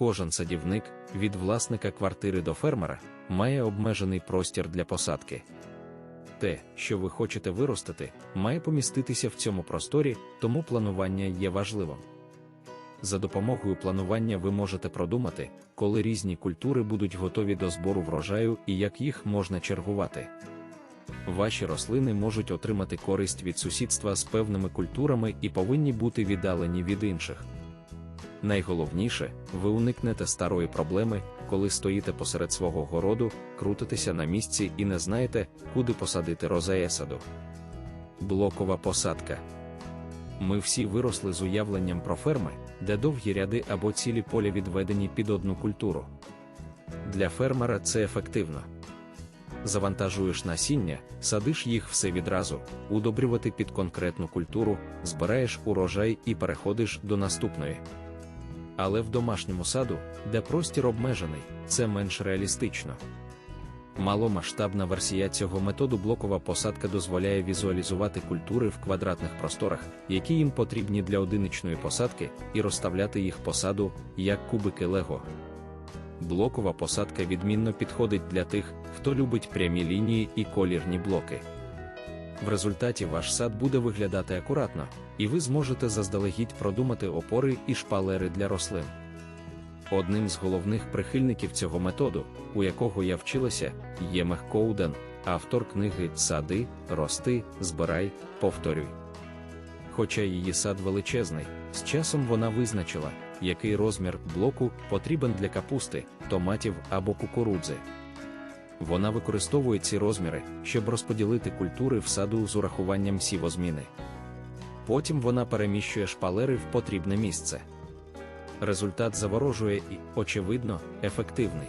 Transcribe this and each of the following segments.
Кожен садівник, від власника квартири до фермера, має обмежений простір для посадки. Те, що ви хочете виростити, має поміститися в цьому просторі, тому планування є важливим. За допомогою планування ви можете продумати, коли різні культури будуть готові до збору врожаю і як їх можна чергувати. Ваші рослини можуть отримати користь від сусідства з певними культурами і повинні бути віддалені від інших. Найголовніше, ви уникнете старої проблеми, коли стоїте посеред свого городу, крутитеся на місці і не знаєте, куди посадити розаесаду. Блокова посадка. Ми всі виросли з уявленням про ферми, де довгі ряди або цілі поля відведені під одну культуру. Для фермера це ефективно. Завантажуєш насіння, садиш їх все відразу, удобрювати під конкретну культуру, збираєш урожай і переходиш до наступної. Але в домашньому саду, де простір обмежений, це менш реалістично. Маломасштабна версія цього методу блокова посадка дозволяє візуалізувати культури в квадратних просторах, які їм потрібні для одиничної посадки, і розставляти їх по саду, як кубики Лего. Блокова посадка відмінно підходить для тих, хто любить прямі лінії і колірні блоки. В результаті ваш сад буде виглядати акуратно, і ви зможете заздалегідь продумати опори і шпалери для рослин. Одним з головних прихильників цього методу, у якого я вчилася, є Мех Коуден, автор книги Сади, рости, збирай, повторюй. Хоча її сад величезний, з часом вона визначила, який розмір блоку потрібен для капусти, томатів або кукурудзи. Вона використовує ці розміри, щоб розподілити культури в саду з урахуванням сівозміни. Потім вона переміщує шпалери в потрібне місце. Результат заворожує і, очевидно, ефективний.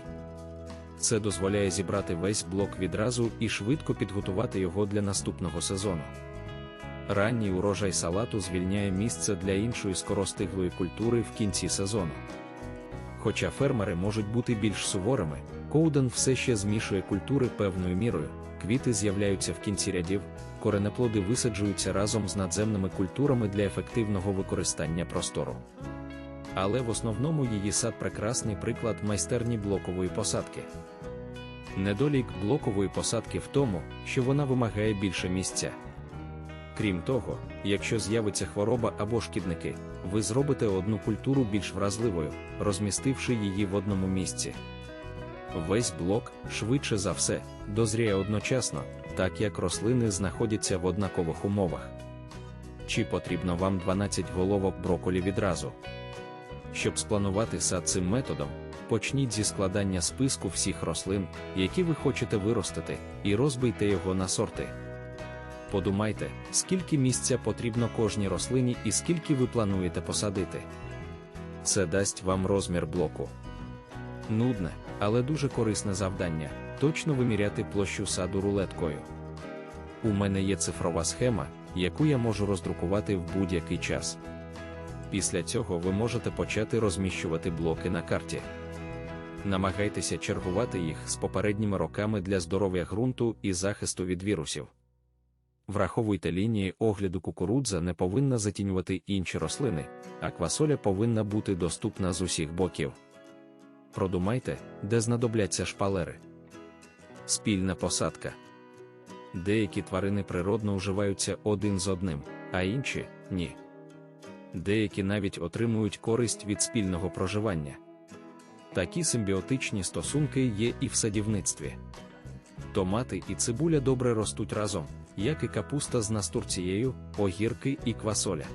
Це дозволяє зібрати весь блок відразу і швидко підготувати його для наступного сезону. Ранній урожай салату звільняє місце для іншої скоростиглої культури в кінці сезону. Хоча фермери можуть бути більш суворими, Коуден все ще змішує культури певною мірою, квіти з'являються в кінці рядів, коренеплоди висаджуються разом з надземними культурами для ефективного використання простору. Але в основному її сад прекрасний приклад майстерні блокової посадки. Недолік блокової посадки в тому, що вона вимагає більше місця. Крім того, якщо з'явиться хвороба або шкідники, ви зробите одну культуру більш вразливою, розмістивши її в одному місці. Весь блок, швидше за все, дозріє одночасно, так як рослини знаходяться в однакових умовах. Чи потрібно вам 12 головок броколі відразу? Щоб спланувати сад цим методом, почніть зі складання списку всіх рослин, які ви хочете виростити, і розбийте його на сорти. Подумайте, скільки місця потрібно кожній рослині і скільки ви плануєте посадити. Це дасть вам розмір блоку. Нудне, але дуже корисне завдання точно виміряти площу саду рулеткою. У мене є цифрова схема, яку я можу роздрукувати в будь-який час. Після цього ви можете почати розміщувати блоки на карті. Намагайтеся чергувати їх з попередніми роками для здоров'я ґрунту і захисту від вірусів. Враховуйте лінії огляду кукурудза не повинна затінювати інші рослини, а квасоля повинна бути доступна з усіх боків. Продумайте, де знадобляться шпалери. Спільна посадка. Деякі тварини природно уживаються один з одним, а інші ні. Деякі навіть отримують користь від спільного проживання. Такі симбіотичні стосунки є і в садівництві. Томати і цибуля добре ростуть разом, як і капуста з настурцією, огірки і квасоля.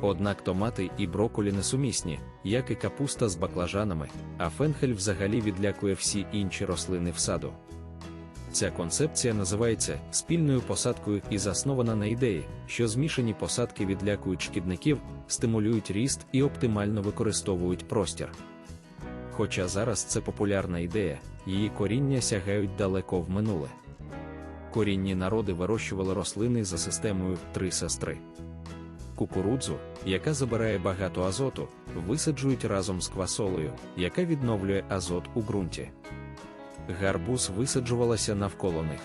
Однак томати і броколі несумісні, як і капуста з баклажанами, а фенхель взагалі відлякує всі інші рослини в саду. Ця концепція називається спільною посадкою і заснована на ідеї, що змішані посадки відлякують шкідників, стимулюють ріст і оптимально використовують простір. Хоча зараз це популярна ідея, її коріння сягають далеко в минуле. Корінні народи вирощували рослини за системою три сестри. Кукурудзу, яка забирає багато азоту, висаджують разом з квасолею, яка відновлює азот у ґрунті. Гарбуз висаджувалася навколо них.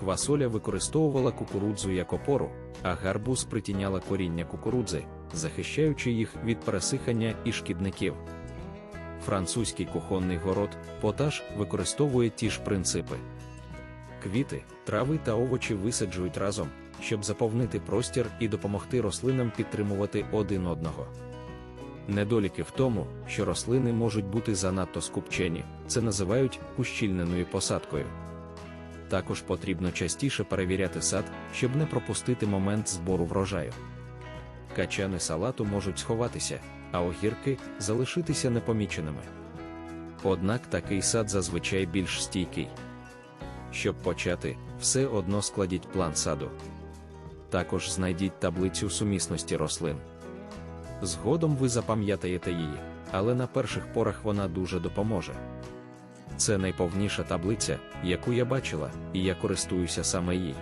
Квасоля використовувала кукурудзу як опору, а гарбуз притіняла коріння кукурудзи, захищаючи їх від пересихання і шкідників. Французький кухонний город, потаж використовує ті ж принципи. Квіти, трави та овочі висаджують разом, щоб заповнити простір і допомогти рослинам підтримувати один одного. Недоліки в тому, що рослини можуть бути занадто скупчені, це називають ущільненою посадкою. Також потрібно частіше перевіряти сад, щоб не пропустити момент збору врожаю. Качани салату можуть сховатися, а огірки залишитися непоміченими. Однак такий сад зазвичай більш стійкий. Щоб почати, все одно складіть план саду. Також знайдіть таблицю сумісності рослин. Згодом ви запам'ятаєте її, але на перших порах вона дуже допоможе. Це найповніша таблиця, яку я бачила, і я користуюся саме їй.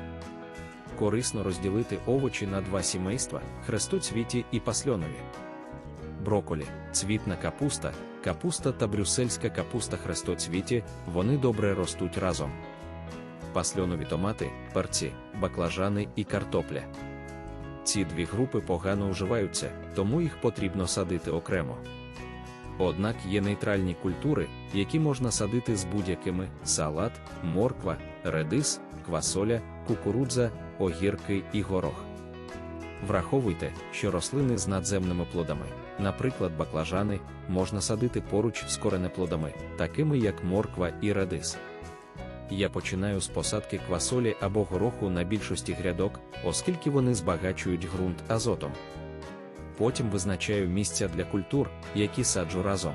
Корисно розділити овочі на два сімейства хрестоцвіті і пасльонові. Броколі, цвітна капуста, капуста та брюссельська капуста хрестоцвіті, вони добре ростуть разом. Пасльонові томати, перці, баклажани і картопля. Ці дві групи погано уживаються, тому їх потрібно садити окремо. Однак є нейтральні культури, які можна садити з будь-якими салат, морква, редис, квасоля, кукурудза, огірки і горох. Враховуйте, що рослини з надземними плодами, наприклад, баклажани, можна садити поруч з коренеплодами, такими як морква і редис. Я починаю з посадки квасолі або гороху на більшості грядок, оскільки вони збагачують ґрунт азотом. Потім визначаю місця для культур, які саджу разом.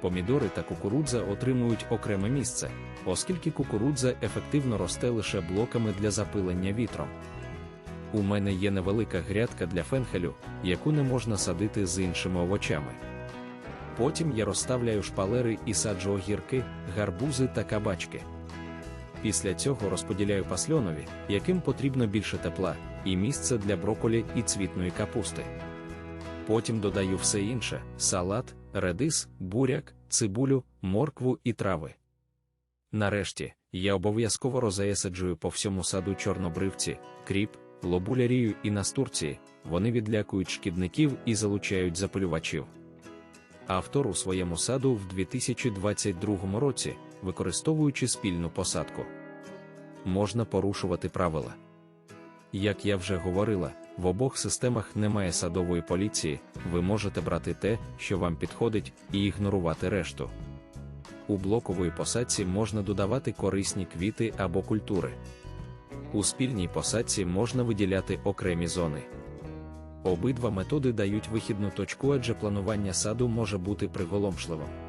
Помідори та кукурудза отримують окреме місце, оскільки кукурудза ефективно росте лише блоками для запилення вітром. У мене є невелика грядка для фенхелю, яку не можна садити з іншими овочами. Потім я розставляю шпалери і саджу огірки, гарбузи та кабачки. Після цього розподіляю пасльонові, яким потрібно більше тепла, і місце для броколі і цвітної капусти. Потім додаю все інше: салат, редис, буряк, цибулю, моркву і трави. Нарешті, я обов'язково розаясаджую по всьому саду чорнобривці, кріп, лобулярію і настурції, вони відлякують шкідників і залучають запилювачів. Автор у своєму саду в 2022 році, використовуючи спільну посадку, можна порушувати правила. Як я вже говорила, в обох системах немає садової поліції, ви можете брати те, що вам підходить, і ігнорувати решту. У блокової посадці можна додавати корисні квіти або культури. У спільній посадці можна виділяти окремі зони. Обидва методи дають вихідну точку, адже планування саду може бути приголомшливим.